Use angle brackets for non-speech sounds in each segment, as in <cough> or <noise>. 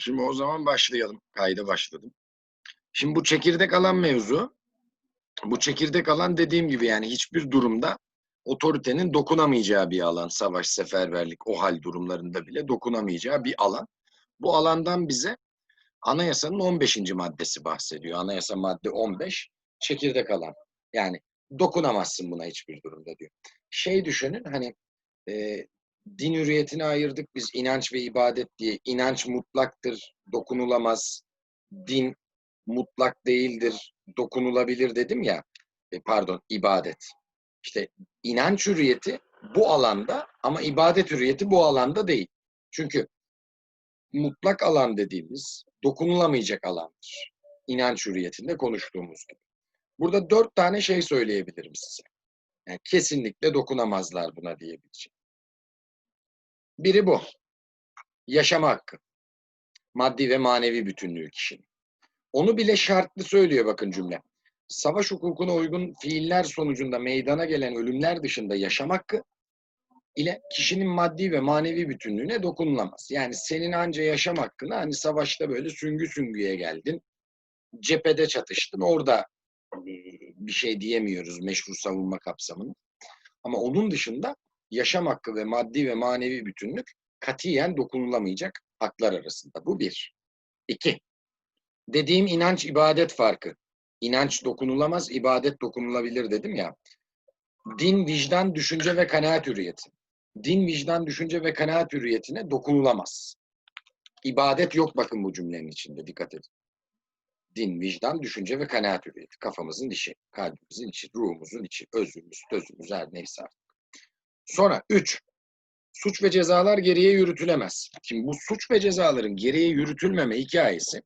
Şimdi o zaman başlayalım. Kayda başladım. Şimdi bu çekirdek alan mevzu, bu çekirdek alan dediğim gibi yani hiçbir durumda otoritenin dokunamayacağı bir alan. Savaş, seferberlik, o hal durumlarında bile dokunamayacağı bir alan. Bu alandan bize anayasanın 15. maddesi bahsediyor. Anayasa madde 15, çekirdek alan. Yani dokunamazsın buna hiçbir durumda diyor. Şey düşünün hani e, din hürriyetini ayırdık biz inanç ve ibadet diye. İnanç mutlaktır, dokunulamaz. Din mutlak değildir, dokunulabilir dedim ya. E, pardon, ibadet. İşte inanç hürriyeti bu alanda ama ibadet hürriyeti bu alanda değil. Çünkü mutlak alan dediğimiz dokunulamayacak alandır. İnanç hürriyetinde konuştuğumuz gibi. Burada dört tane şey söyleyebilirim size. Yani kesinlikle dokunamazlar buna diyebileceğim. Biri bu. Yaşama hakkı. Maddi ve manevi bütünlüğü kişinin. Onu bile şartlı söylüyor bakın cümle. Savaş hukukuna uygun fiiller sonucunda meydana gelen ölümler dışında yaşam hakkı ile kişinin maddi ve manevi bütünlüğüne dokunulamaz. Yani senin anca yaşam hakkını hani savaşta böyle süngü süngüye geldin. Cephede çatıştın. Orada bir şey diyemiyoruz meşru savunma kapsamında. Ama onun dışında yaşam hakkı ve maddi ve manevi bütünlük katiyen dokunulamayacak haklar arasında. Bu bir. İki. Dediğim inanç ibadet farkı. İnanç dokunulamaz, ibadet dokunulabilir dedim ya. Din, vicdan, düşünce ve kanaat hürriyeti. Din, vicdan, düşünce ve kanaat hürriyetine dokunulamaz. İbadet yok bakın bu cümlenin içinde dikkat edin. Din, vicdan, düşünce ve kanaat hürriyeti. Kafamızın içi, kalbimizin içi, ruhumuzun içi, özümüz, tözümüz her neyse artık. Sonra üç, suç ve cezalar geriye yürütülemez. Şimdi bu suç ve cezaların geriye yürütülmeme hikayesi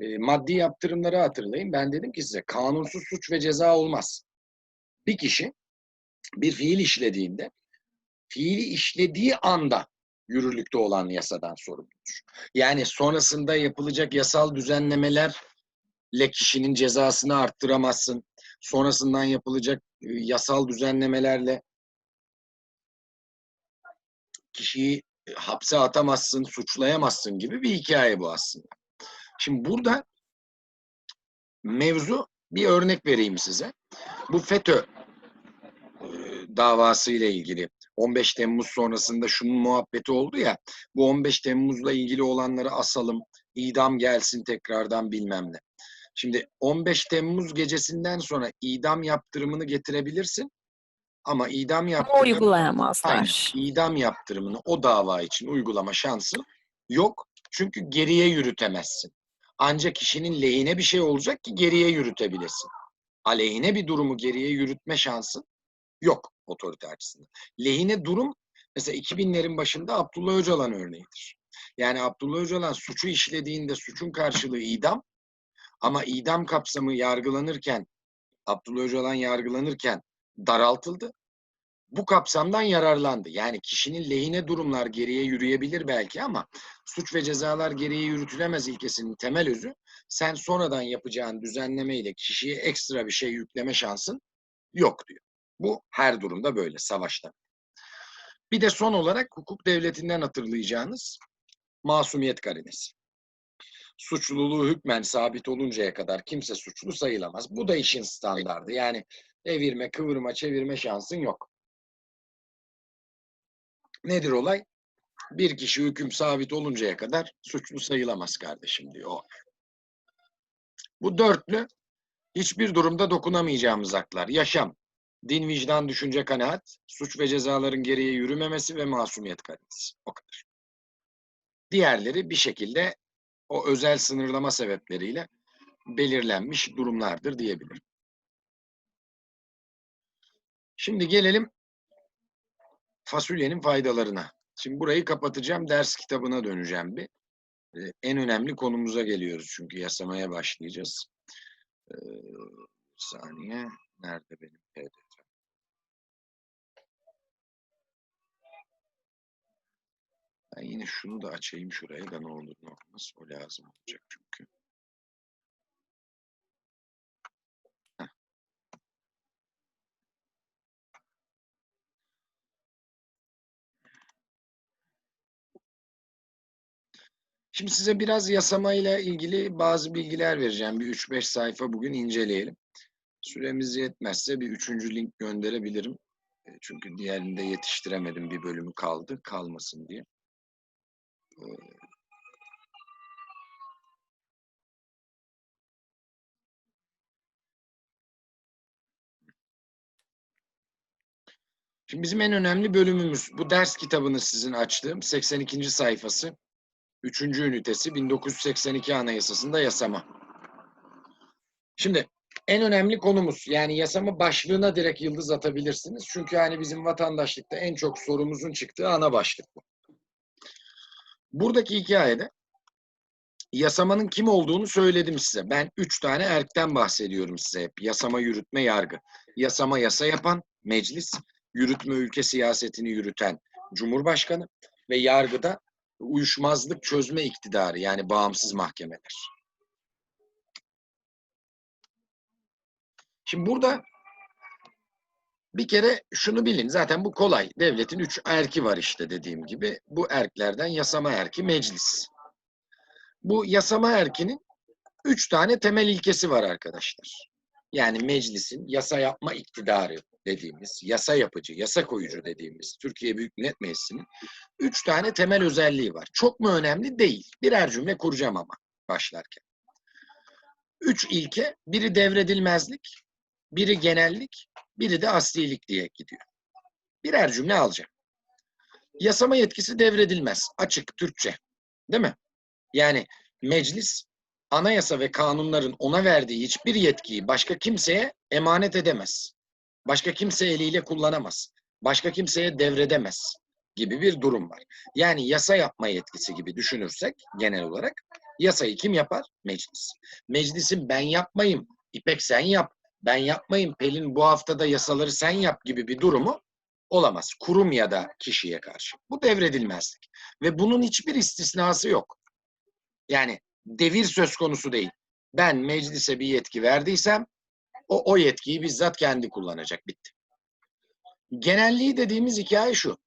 e, maddi yaptırımları hatırlayın. Ben dedim ki size kanunsuz suç ve ceza olmaz. Bir kişi bir fiil işlediğinde fiili işlediği anda yürürlükte olan yasadan sorumludur. Yani sonrasında yapılacak yasal düzenlemelerle kişinin cezasını arttıramazsın. Sonrasından yapılacak e, yasal düzenlemelerle kişiyi e, hapse atamazsın, suçlayamazsın gibi bir hikaye bu aslında. Şimdi burada mevzu bir örnek vereyim size. Bu FETÖ e, davası ile ilgili 15 Temmuz sonrasında şunun muhabbeti oldu ya bu 15 Temmuz'la ilgili olanları asalım idam gelsin tekrardan bilmem ne. Şimdi 15 Temmuz gecesinden sonra idam yaptırımını getirebilirsin ama idam Ama yaptırımını uygulayamazlar. Aynen. idam yaptırımını o dava için uygulama şansı yok. Çünkü geriye yürütemezsin. Ancak kişinin lehine bir şey olacak ki geriye yürütebilesin. Aleyhine bir durumu geriye yürütme şansın yok otorite açısından. Lehine durum mesela 2000'lerin başında Abdullah Öcalan örneğidir. Yani Abdullah Öcalan suçu işlediğinde suçun karşılığı idam ama idam kapsamı yargılanırken Abdullah Öcalan yargılanırken daraltıldı bu kapsamdan yararlandı. Yani kişinin lehine durumlar geriye yürüyebilir belki ama suç ve cezalar geriye yürütülemez ilkesinin temel özü sen sonradan yapacağın düzenlemeyle kişiye ekstra bir şey yükleme şansın yok diyor. Bu her durumda böyle savaşta. Bir de son olarak hukuk devletinden hatırlayacağınız masumiyet karinesi. Suçluluğu hükmen sabit oluncaya kadar kimse suçlu sayılamaz. Bu da işin standardı. Yani evirme, kıvırma, çevirme şansın yok. Nedir olay? Bir kişi hüküm sabit oluncaya kadar suçlu sayılamaz kardeşim diyor. Bu dörtlü hiçbir durumda dokunamayacağımız haklar. Yaşam, din, vicdan, düşünce, kanaat, suç ve cezaların geriye yürümemesi ve masumiyet karinesi. O kadar. Diğerleri bir şekilde o özel sınırlama sebepleriyle belirlenmiş durumlardır diyebilirim. Şimdi gelelim fasulyenin faydalarına. Şimdi burayı kapatacağım, ders kitabına döneceğim bir. Ee, en önemli konumuza geliyoruz çünkü yasamaya başlayacağız. Ee, saniye, nerede benim PDF? Ben yine şunu da açayım şuraya da ne olur ne olmaz. O lazım olacak çünkü. Şimdi size biraz yasamayla ilgili bazı bilgiler vereceğim. Bir 3-5 sayfa bugün inceleyelim. Süremiz yetmezse bir üçüncü link gönderebilirim. E, Çünkü diğerinde yetiştiremedim. Bir bölümü kaldı. Kalmasın diye. E, Şimdi bizim en önemli bölümümüz bu ders kitabını sizin açtığım 82. sayfası. 3. ünitesi 1982 Anayasası'nda yasama. Şimdi en önemli konumuz yani yasama başlığına direkt yıldız atabilirsiniz. Çünkü hani bizim vatandaşlıkta en çok sorumuzun çıktığı ana başlık bu. Buradaki hikayede yasamanın kim olduğunu söyledim size. Ben üç tane erkten bahsediyorum size hep. Yasama, yürütme, yargı. Yasama yasa yapan meclis, yürütme ülke siyasetini yürüten cumhurbaşkanı ve yargıda uyuşmazlık çözme iktidarı yani bağımsız mahkemeler. Şimdi burada bir kere şunu bilin. Zaten bu kolay. Devletin üç erki var işte dediğim gibi. Bu erklerden yasama erki meclis. Bu yasama erkinin üç tane temel ilkesi var arkadaşlar. Yani meclisin yasa yapma iktidarı dediğimiz, yasa yapıcı, yasa koyucu dediğimiz Türkiye Büyük Millet Meclisi'nin üç tane temel özelliği var. Çok mu önemli? Değil. Birer cümle kuracağım ama başlarken. Üç ilke, biri devredilmezlik, biri genellik, biri de aslilik diye gidiyor. Birer cümle alacağım. Yasama yetkisi devredilmez. Açık Türkçe. Değil mi? Yani meclis anayasa ve kanunların ona verdiği hiçbir yetkiyi başka kimseye emanet edemez. Başka kimse eliyle kullanamaz. Başka kimseye devredemez gibi bir durum var. Yani yasa yapma yetkisi gibi düşünürsek genel olarak yasayı kim yapar? Meclis. Meclisin ben yapmayayım, İpek sen yap, ben yapmayayım, Pelin bu haftada yasaları sen yap gibi bir durumu olamaz. Kurum ya da kişiye karşı. Bu devredilmezlik. Ve bunun hiçbir istisnası yok. Yani devir söz konusu değil. Ben meclise bir yetki verdiysem o, o yetkiyi bizzat kendi kullanacak. Bitti. Genelliği dediğimiz hikaye şu.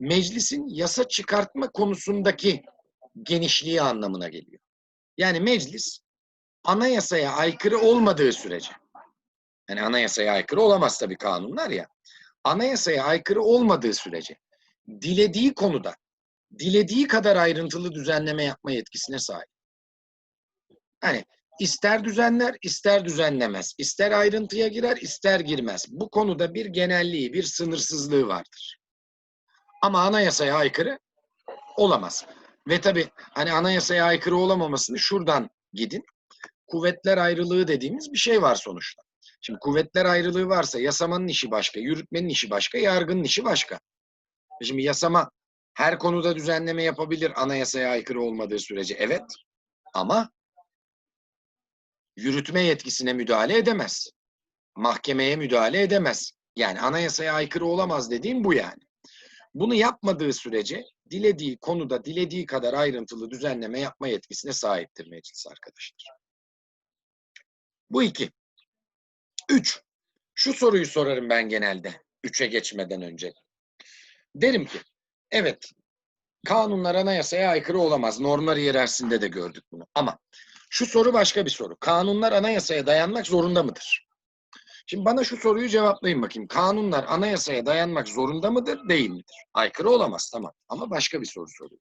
Meclisin yasa çıkartma konusundaki genişliği anlamına geliyor. Yani meclis anayasaya aykırı olmadığı sürece yani anayasaya aykırı olamaz tabii kanunlar ya. Anayasaya aykırı olmadığı sürece dilediği konuda dilediği kadar ayrıntılı düzenleme yapma yetkisine sahip. Hani ister düzenler, ister düzenlemez. İster ayrıntıya girer, ister girmez. Bu konuda bir genelliği, bir sınırsızlığı vardır. Ama anayasaya aykırı olamaz. Ve tabii hani anayasaya aykırı olamamasını şuradan gidin. Kuvvetler ayrılığı dediğimiz bir şey var sonuçta. Şimdi kuvvetler ayrılığı varsa yasamanın işi başka, yürütmenin işi başka, yargının işi başka. Şimdi yasama her konuda düzenleme yapabilir anayasaya aykırı olmadığı sürece. Evet. Ama yürütme yetkisine müdahale edemez. Mahkemeye müdahale edemez. Yani anayasaya aykırı olamaz dediğim bu yani. Bunu yapmadığı sürece dilediği konuda dilediği kadar ayrıntılı düzenleme yapma yetkisine sahiptir meclis arkadaşlar. Bu iki. Üç. Şu soruyu sorarım ben genelde. Üçe geçmeden önce. Derim ki, evet kanunlar anayasaya aykırı olamaz. Normlar hiyerarşisinde de gördük bunu. Ama şu soru başka bir soru. Kanunlar anayasaya dayanmak zorunda mıdır? Şimdi bana şu soruyu cevaplayın bakayım. Kanunlar anayasaya dayanmak zorunda mıdır, değil midir? Aykırı olamaz tamam. Ama başka bir soru soruyor.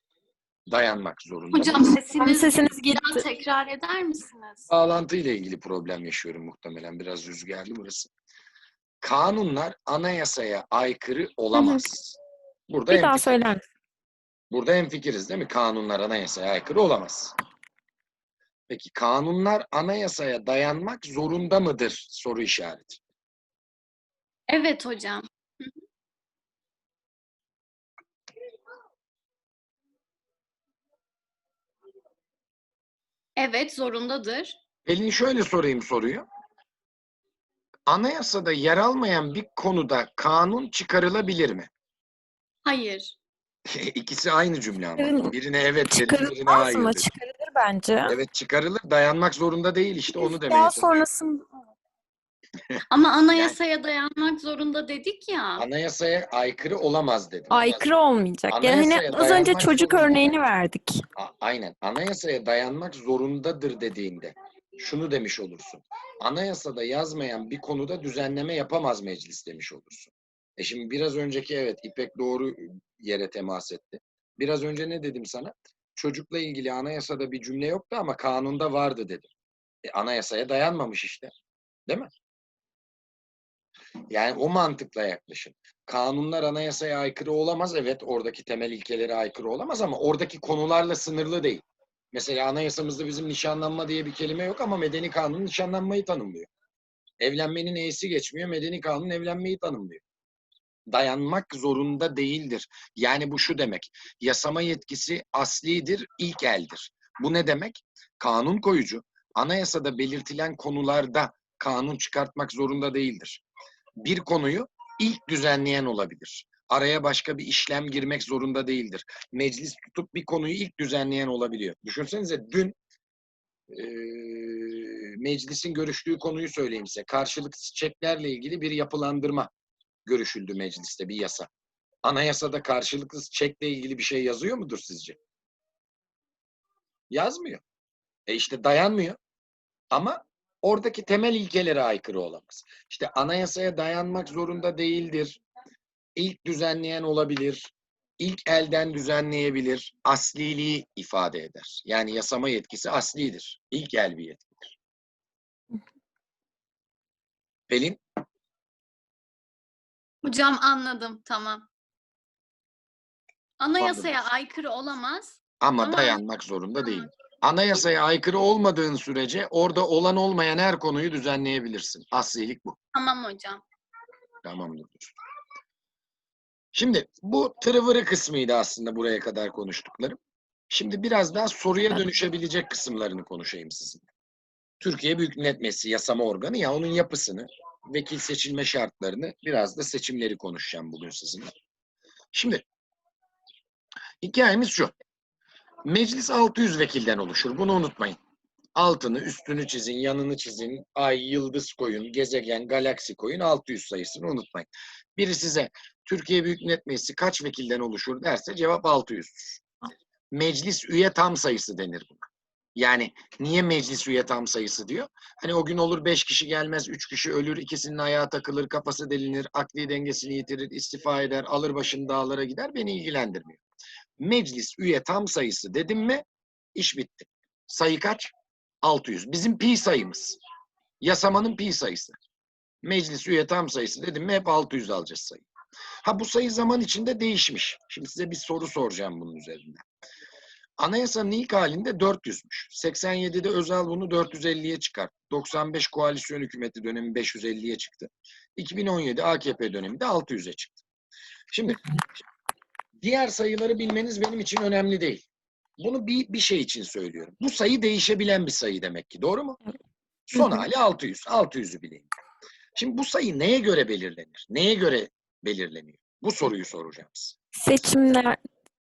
Dayanmak zorunda Hocam mıdır? sesiniz, Sesiniz gitti. tekrar eder misiniz? Bağlantı ile ilgili problem yaşıyorum muhtemelen. Biraz rüzgarlı burası. Kanunlar anayasaya aykırı olamaz. Burada Bir daha hemfikiriz. söyler misin? Burada hemfikiriz değil mi? Kanunlar anayasaya aykırı olamaz. Peki kanunlar anayasaya dayanmak zorunda mıdır? Soru işareti. Evet hocam. Evet zorundadır. Pelin şöyle sorayım soruyu. Anayasada yer almayan bir konuda kanun çıkarılabilir mi? Hayır. <laughs> İkisi aynı cümle ama. Çıkarıl- Birine evet dedim, birine Çıkarılmaz hayır mı? dedim. Çıkarılır bence. Evet çıkarılır. Dayanmak zorunda değil işte onu demeye Daha çalışıyorum. sonrasında <laughs> Ama anayasaya dayanmak zorunda dedik ya. Anayasaya aykırı olamaz dedim. Aykırı olmayacak. Yani hani Anayasaya az önce dayanmak çocuk zorunda. örneğini verdik. A- Aynen. Anayasaya dayanmak zorundadır dediğinde şunu demiş olursun. Anayasada yazmayan bir konuda düzenleme yapamaz meclis demiş olursun. E şimdi biraz önceki evet İpek doğru yere temas etti. Biraz önce ne dedim sana? Çocukla ilgili anayasada bir cümle yoktu ama kanunda vardı dedim. E, anayasaya dayanmamış işte. Değil mi? Yani o mantıkla yaklaşın. Kanunlar anayasaya aykırı olamaz. Evet oradaki temel ilkelere aykırı olamaz ama oradaki konularla sınırlı değil. Mesela anayasamızda bizim nişanlanma diye bir kelime yok ama medeni kanun nişanlanmayı tanımlıyor. Evlenmenin e'si geçmiyor, medeni kanun evlenmeyi tanımlıyor. Dayanmak zorunda değildir. Yani bu şu demek, yasama yetkisi aslidir, ilk eldir. Bu ne demek? Kanun koyucu, anayasada belirtilen konularda kanun çıkartmak zorunda değildir. Bir konuyu ilk düzenleyen olabilir. Araya başka bir işlem girmek zorunda değildir. Meclis tutup bir konuyu ilk düzenleyen olabiliyor. Düşünsenize dün eee, meclisin görüştüğü konuyu söyleyeyim size. Karşılıksız çeklerle ilgili bir yapılandırma görüşüldü mecliste bir yasa. Anayasada karşılıksız çekle ilgili bir şey yazıyor mudur sizce? Yazmıyor. E işte dayanmıyor. Ama oradaki temel ilkelere aykırı olamaz. İşte anayasaya dayanmak zorunda değildir. İlk düzenleyen olabilir. İlk elden düzenleyebilir. Asliliği ifade eder. Yani yasama yetkisi aslidir. İlk el bir yetkidir. Pelin, Hocam anladım. Tamam. Anayasaya Anladınız. aykırı olamaz. ama Ama- dayanmak zorunda değil. Anayasaya aykırı olmadığın sürece orada olan olmayan her konuyu düzenleyebilirsin. Aslilik bu. Tamam hocam. Tamamdır. dostum. Şimdi bu tırıvırı kısmıydı aslında buraya kadar konuştuklarım. Şimdi biraz daha soruya dönüşebilecek kısımlarını konuşayım sizinle. Türkiye Büyük Millet Meclisi yasama organı ya onun yapısını, vekil seçilme şartlarını, biraz da seçimleri konuşacağım bugün sizinle. Şimdi hikayemiz şu. Meclis 600 vekilden oluşur. Bunu unutmayın. Altını, üstünü çizin, yanını çizin, ay, yıldız koyun, gezegen, galaksi koyun, 600 sayısını unutmayın. Biri size Türkiye Büyük Millet Meclisi kaç vekilden oluşur derse cevap 600'dür. Meclis üye tam sayısı denir buna. Yani niye meclis üye tam sayısı diyor? Hani o gün olur 5 kişi gelmez, 3 kişi ölür, ikisinin ayağı takılır, kafası delinir, akli dengesini yitirir, istifa eder, alır başını dağlara gider beni ilgilendirmiyor. Meclis üye tam sayısı dedim mi iş bitti. Sayı kaç? 600. Bizim pi sayımız. Yasamanın pi sayısı. Meclis üye tam sayısı dedim mi hep 600 alacağız sayı. Ha bu sayı zaman içinde değişmiş. Şimdi size bir soru soracağım bunun üzerinden. Anayasanın ilk halinde 400'müş. 87'de Özal bunu 450'ye çıkarttı. 95 koalisyon hükümeti dönemi 550'ye çıktı. 2017 AKP döneminde 600'e çıktı. Şimdi diğer sayıları bilmeniz benim için önemli değil. Bunu bir, bir şey için söylüyorum. Bu sayı değişebilen bir sayı demek ki. Doğru mu? Son hali 600. 600'ü bileyim. Şimdi bu sayı neye göre belirlenir? Neye göre belirleniyor? Bu soruyu soracağım size. Seçimler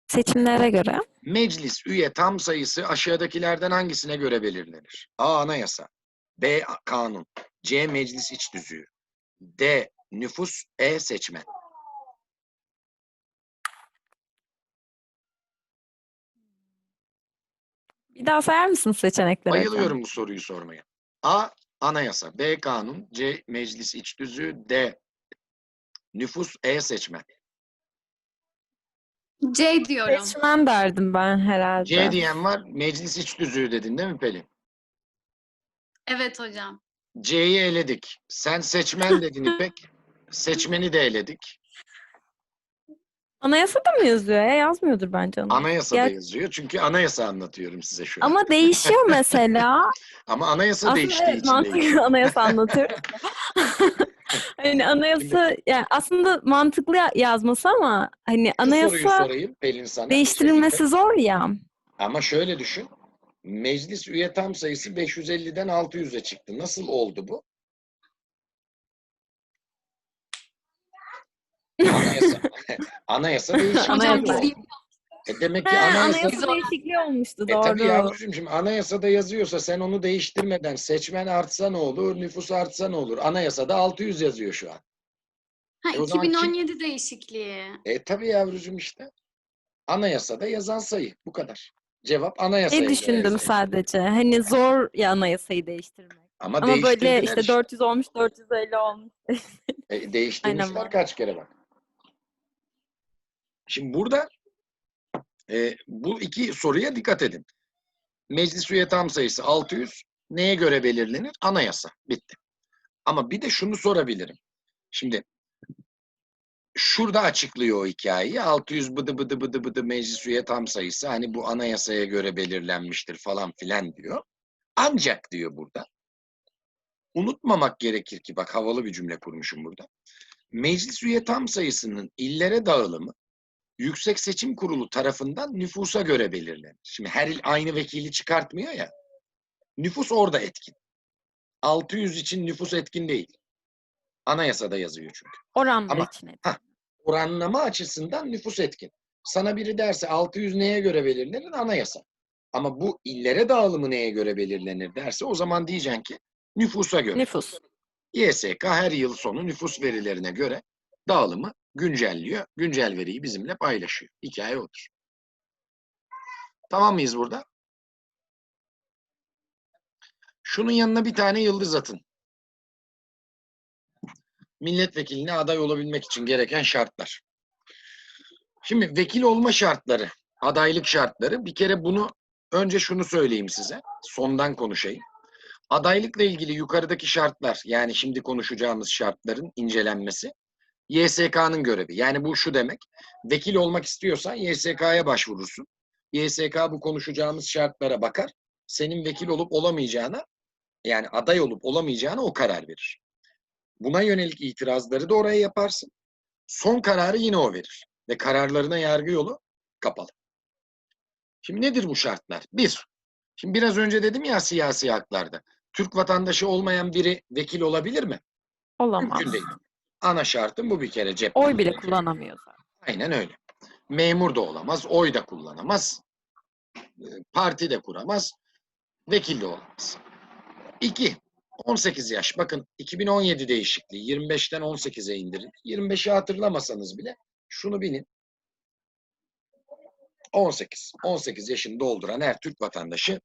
seçimlere göre Meclis üye tam sayısı aşağıdakilerden hangisine göre belirlenir? A. Anayasa. B. Kanun. C. Meclis iç düzüğü. D. Nüfus. E. Seçmen. bir daha sayar mısın seçenekleri? Bayılıyorum bu soruyu sormaya. A. Anayasa. B. Kanun. C. Meclis iç düzüğü. D. Nüfus. E. Seçmen. C diyorum. Seçmen derdim ben herhalde. C diyen var. Meclis iç düzüğü dedin değil mi Pelin? Evet hocam. C'yi eledik. Sen seçmen dedin İpek. Seçmeni de eledik. Anayasada mı yazıyor ya? Yazmıyordur bence anayasa. Anayasada Ya- yazıyor. Çünkü anayasa anlatıyorum size şu an. Ama değişiyor mesela. <laughs> Ama anayasa Aslında değiştiği evet, için mantıklı değişiyor. anayasa anlatıyorum. <laughs> hani anayasa yani aslında mantıklı ya- yazması ama hani anayasa sorayım Pelin sana. değiştirilmesi zor ya. Ama şöyle düşün. Meclis üye tam sayısı 550'den 600'e çıktı. Nasıl oldu bu? <laughs> Anayasa. <laughs> Anayasa değişmiş. Anayasa. E demek ki He, anayasa... anayasa değişikliği olmuştu E tabii doğru. yavrucuğum şimdi anayasada yazıyorsa sen onu değiştirmeden seçmen artsa ne olur, nüfus artsa ne olur? Anayasada 600 yazıyor şu an. Ha E o zaman kim- 2017 değişikliği. E tabii yavrucuğum işte. Anayasada yazan sayı bu kadar. Cevap anayasaya Ne göre düşündüm sadece. Hani zor ya anayasayı değiştirmek. Ama, Ama böyle değiştirdiler işte 400 olmuş 450 olmuş. E, değiştirmişler Aynen var. kaç kere bak. Şimdi burada e, bu iki soruya dikkat edin. Meclis üye tam sayısı 600. Neye göre belirlenir? Anayasa. Bitti. Ama bir de şunu sorabilirim. Şimdi şurada açıklıyor o hikayeyi. 600 bıdı bıdı bıdı bıdı meclis üye tam sayısı hani bu anayasaya göre belirlenmiştir falan filan diyor. Ancak diyor burada. Unutmamak gerekir ki bak havalı bir cümle kurmuşum burada. Meclis üye tam sayısının illere dağılımı Yüksek Seçim Kurulu tarafından nüfusa göre belirlenir. Şimdi her il aynı vekili çıkartmıyor ya. Nüfus orada etkin. 600 için nüfus etkin değil. Anayasada yazıyor çünkü. Oranla Ama-. Oranlama açısından nüfus etkin. Sana biri derse 600 neye göre belirlenir? Anayasa. Ama bu illere dağılımı neye göre belirlenir derse o zaman diyeceksin ki nüfusa göre. Nüfus. YSK her yıl sonu nüfus verilerine göre dağılımı güncelliyor. Güncel veriyi bizimle paylaşıyor. Hikaye odur. Tamam mıyız burada? Şunun yanına bir tane yıldız atın. Milletvekiline aday olabilmek için gereken şartlar. Şimdi vekil olma şartları, adaylık şartları bir kere bunu önce şunu söyleyeyim size. Sondan konuşayım. Adaylıkla ilgili yukarıdaki şartlar yani şimdi konuşacağımız şartların incelenmesi YSK'nın görevi. Yani bu şu demek. Vekil olmak istiyorsan YSK'ya başvurursun. YSK bu konuşacağımız şartlara bakar. Senin vekil olup olamayacağına yani aday olup olamayacağına o karar verir. Buna yönelik itirazları da oraya yaparsın. Son kararı yine o verir. Ve kararlarına yargı yolu kapalı. Şimdi nedir bu şartlar? Bir, şimdi biraz önce dedim ya siyasi haklarda. Türk vatandaşı olmayan biri vekil olabilir mi? Olamaz. Mümkün değil. Ana şartım bu bir kere cep. Oy bile kullanamıyor zaten. Aynen öyle. Memur da olamaz, oy da kullanamaz, e, parti de kuramaz, vekil de olamaz. İki, 18 yaş. Bakın 2017 değişikliği 25'ten 18'e indirin. 25'i hatırlamasanız bile şunu bilin. 18. 18 yaşını dolduran her Türk vatandaşı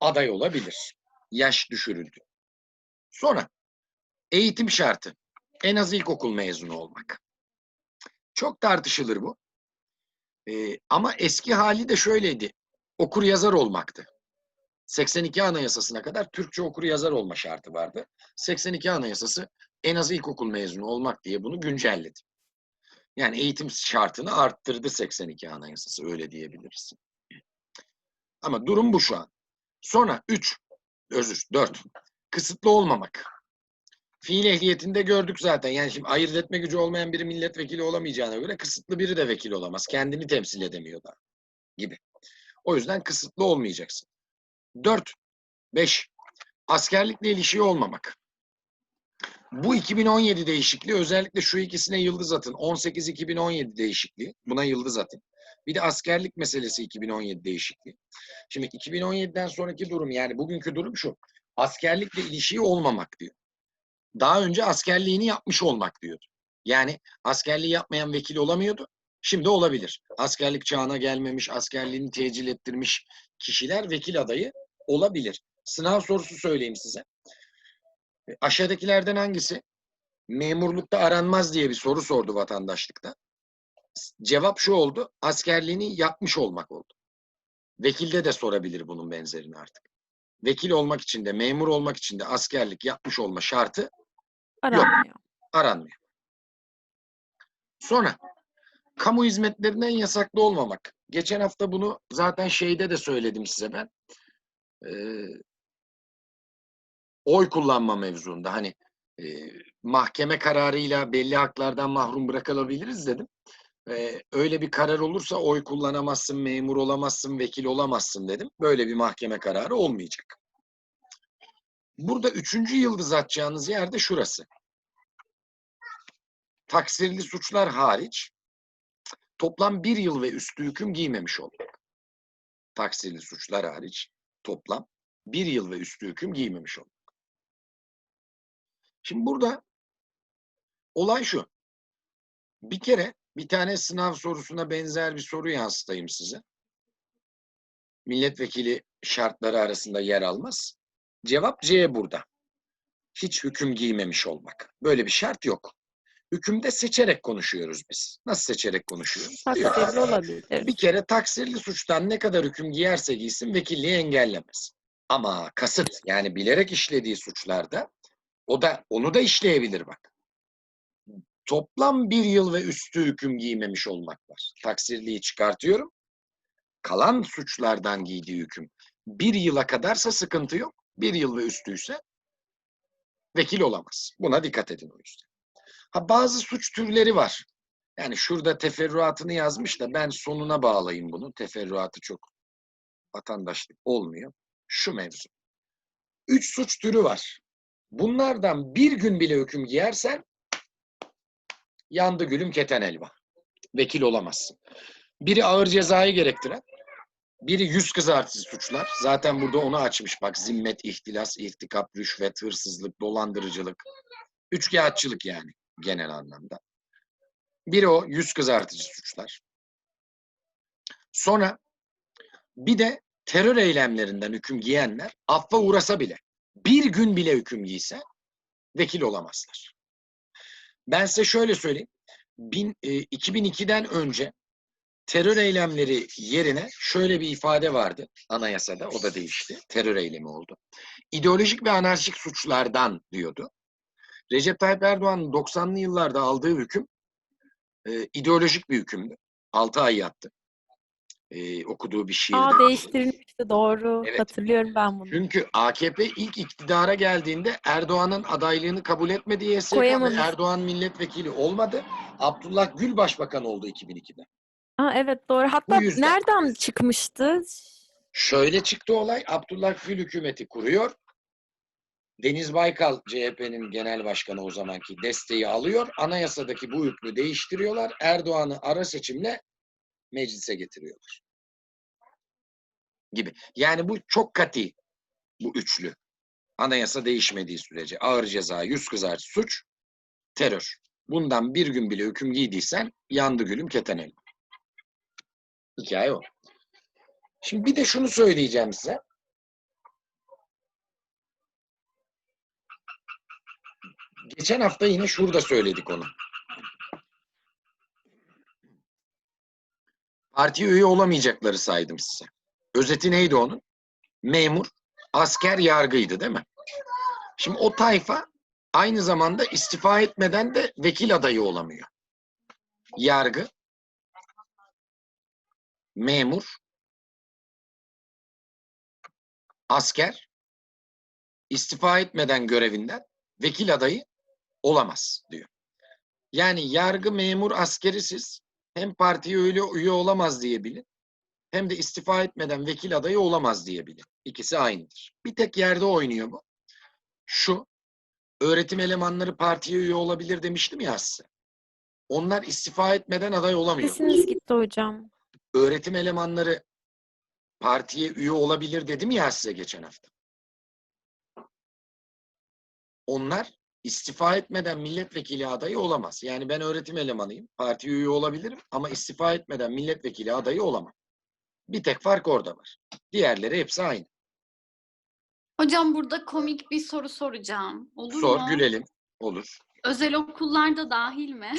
aday olabilir. Yaş düşürüldü. Sonra eğitim şartı. En az ilkokul mezunu olmak. Çok tartışılır bu. Ee, ama eski hali de şöyleydi. Okur yazar olmaktı. 82 Anayasası'na kadar Türkçe okur yazar olma şartı vardı. 82 Anayasası en az ilkokul mezunu olmak diye bunu güncelledi. Yani eğitim şartını arttırdı 82 Anayasası öyle diyebiliriz. Ama durum bu şu an. Sonra 3, özür 4. Kısıtlı olmamak. Fiil ehliyetinde gördük zaten. Yani şimdi ayırt etme gücü olmayan biri milletvekili olamayacağına göre kısıtlı biri de vekil olamaz. Kendini temsil edemiyor da gibi. O yüzden kısıtlı olmayacaksın. 4, 5. Askerlikle ilişiği olmamak. Bu 2017 değişikliği özellikle şu ikisine yıldız atın. 18-2017 değişikliği. Buna yıldız atın. Bir de askerlik meselesi 2017 değişikliği. Şimdi 2017'den sonraki durum yani bugünkü durum şu. Askerlikle ilişiği olmamak diyor. Daha önce askerliğini yapmış olmak diyordu. Yani askerliği yapmayan vekil olamıyordu. Şimdi olabilir. Askerlik çağına gelmemiş, askerliğini tecil ettirmiş kişiler vekil adayı olabilir. Sınav sorusu söyleyeyim size. E, Aşağıdakilerden hangisi? Memurlukta aranmaz diye bir soru sordu vatandaşlıkta. Cevap şu oldu. Askerliğini yapmış olmak oldu. Vekilde de sorabilir bunun benzerini artık. Vekil olmak için de memur olmak için de askerlik yapmış olma şartı Aranmıyor. aranmıyor. Sonra kamu hizmetlerinden yasaklı olmamak. Geçen hafta bunu zaten şeyde de söyledim size ben. Ee, oy kullanma mevzuunda hani e, mahkeme kararıyla belli haklardan mahrum bırakılabiliriz dedim. Ee, öyle bir karar olursa oy kullanamazsın, memur olamazsın, vekil olamazsın dedim. Böyle bir mahkeme kararı olmayacak. Burada üçüncü yıldız atacağınız yer de şurası taksirli suçlar hariç toplam bir yıl ve üstü hüküm giymemiş olmak. Taksirli suçlar hariç toplam bir yıl ve üstü hüküm giymemiş olmak. Şimdi burada olay şu. Bir kere bir tane sınav sorusuna benzer bir soru yansıtayım size. Milletvekili şartları arasında yer almaz. Cevap C burada. Hiç hüküm giymemiş olmak. Böyle bir şart yok. Hükümde seçerek konuşuyoruz biz. Nasıl seçerek konuşuyoruz? Taksirli olabilir. bir kere taksirli suçtan ne kadar hüküm giyerse giysin vekilliği engellemez. Ama kasıt yani bilerek işlediği suçlarda o da onu da işleyebilir bak. Toplam bir yıl ve üstü hüküm giymemiş olmak var. Taksirliği çıkartıyorum. Kalan suçlardan giydiği hüküm bir yıla kadarsa sıkıntı yok. Bir yıl ve üstüyse vekil olamaz. Buna dikkat edin o yüzden. Ha bazı suç türleri var. Yani şurada teferruatını yazmış da ben sonuna bağlayayım bunu. Teferruatı çok vatandaşlık olmuyor. Şu mevzu. Üç suç türü var. Bunlardan bir gün bile hüküm giyersen yandı gülüm keten elva. Vekil olamazsın. Biri ağır cezayı gerektiren, biri yüz kızartıcı suçlar. Zaten burada onu açmış bak. Zimmet, ihtilas, irtikap, rüşvet, hırsızlık, dolandırıcılık. Üçkağıtçılık yani genel anlamda. Biri o yüz kızartıcı suçlar. Sonra bir de terör eylemlerinden hüküm giyenler affa uğrasa bile bir gün bile hüküm giyse vekil olamazlar. Ben size şöyle söyleyeyim. Bin, e, 2002'den önce terör eylemleri yerine şöyle bir ifade vardı anayasada. O da değişti. Terör eylemi oldu. İdeolojik ve anarşik suçlardan diyordu. Recep Tayyip Erdoğan'ın 90'lı yıllarda aldığı hüküm e, ideolojik bir hükümdü. 6 ay yattı. E, okuduğu bir şiirden. Aa değiştirilmişti doğru. Evet. Hatırlıyorum ben bunu. Çünkü AKP ilk iktidara geldiğinde Erdoğan'ın adaylığını kabul etmedi YSK ve. Erdoğan milletvekili olmadı. Abdullah Gül başbakan oldu 2002'de. Aa, evet doğru. Hatta yüzden- nereden çıkmıştı? Şöyle çıktı olay. Abdullah Gül hükümeti kuruyor. Deniz Baykal CHP'nin genel başkanı o zamanki desteği alıyor. Anayasadaki bu hükmü değiştiriyorlar. Erdoğan'ı ara seçimle meclise getiriyorlar. Gibi. Yani bu çok kati bu üçlü. Anayasa değişmediği sürece ağır ceza, yüz kızartı suç, terör. Bundan bir gün bile hüküm giydiysen yandı gülüm keten elma. Hikaye o. Şimdi bir de şunu söyleyeceğim size. Geçen hafta yine şurada söyledik onu. Partiye üye olamayacakları saydım size. Özeti neydi onun? Memur, asker, yargıydı değil mi? Şimdi o tayfa aynı zamanda istifa etmeden de vekil adayı olamıyor. Yargı, memur, asker istifa etmeden görevinden vekil adayı olamaz diyor. Yani yargı, memur, askeri siz hem partiye öyle üye olamaz diye bilin hem de istifa etmeden vekil adayı olamaz diye bilin. İkisi aynıdır. Bir tek yerde oynuyor bu. Şu, öğretim elemanları partiye üye olabilir demiştim ya size. Onlar istifa etmeden aday olamıyor. Sesiniz gitti hocam. Öğretim elemanları partiye üye olabilir dedim ya size geçen hafta. Onlar istifa etmeden milletvekili adayı olamaz. Yani ben öğretim elemanıyım, partiye üye olabilirim ama istifa etmeden milletvekili adayı olamam. Bir tek fark orada var. Diğerleri hepsi aynı. Hocam burada komik bir soru soracağım. Olur Sor, mu? gülelim. Olur. Özel okullarda dahil mi?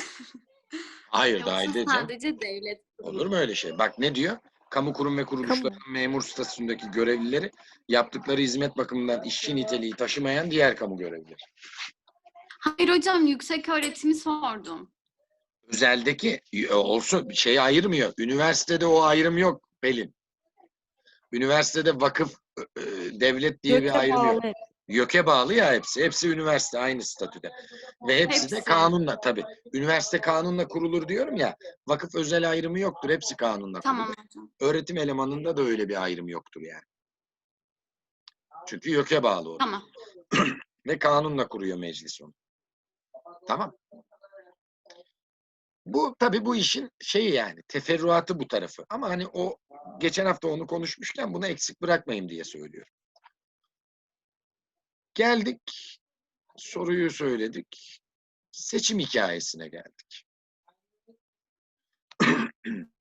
Hayır <laughs> Yoksa dahil edeceğim. sadece devlet? Olur mu öyle şey? Bak ne diyor? Kamu kurum ve kuruluşların memur statüsündeki görevlileri yaptıkları hizmet bakımından işçi niteliği taşımayan diğer kamu görevlileri. Hayır hocam yüksek öğretimi sordum. Özeldeki e, olsun bir şey ayırmıyor. Üniversitede o ayrım yok Pelin. Üniversitede vakıf e, e, devlet diye bir Göke ayrım yok. YÖK'e bağlı ya hepsi. Hepsi üniversite aynı statüde. Ve hepsi, de Hepsi. kanunla tabii. Üniversite kanunla kurulur diyorum ya. Vakıf özel ayrımı yoktur. Hepsi kanunla Tamam kurulur. Öğretim elemanında da öyle bir ayrım yoktur yani. Çünkü YÖK'e bağlı o. Tamam. <clears throat> Ve kanunla kuruyor meclis onu. Tamam. Bu tabii bu işin şeyi yani teferruatı bu tarafı. Ama hani o geçen hafta onu konuşmuşken bunu eksik bırakmayayım diye söylüyorum. Geldik soruyu söyledik. Seçim hikayesine geldik. <clears throat>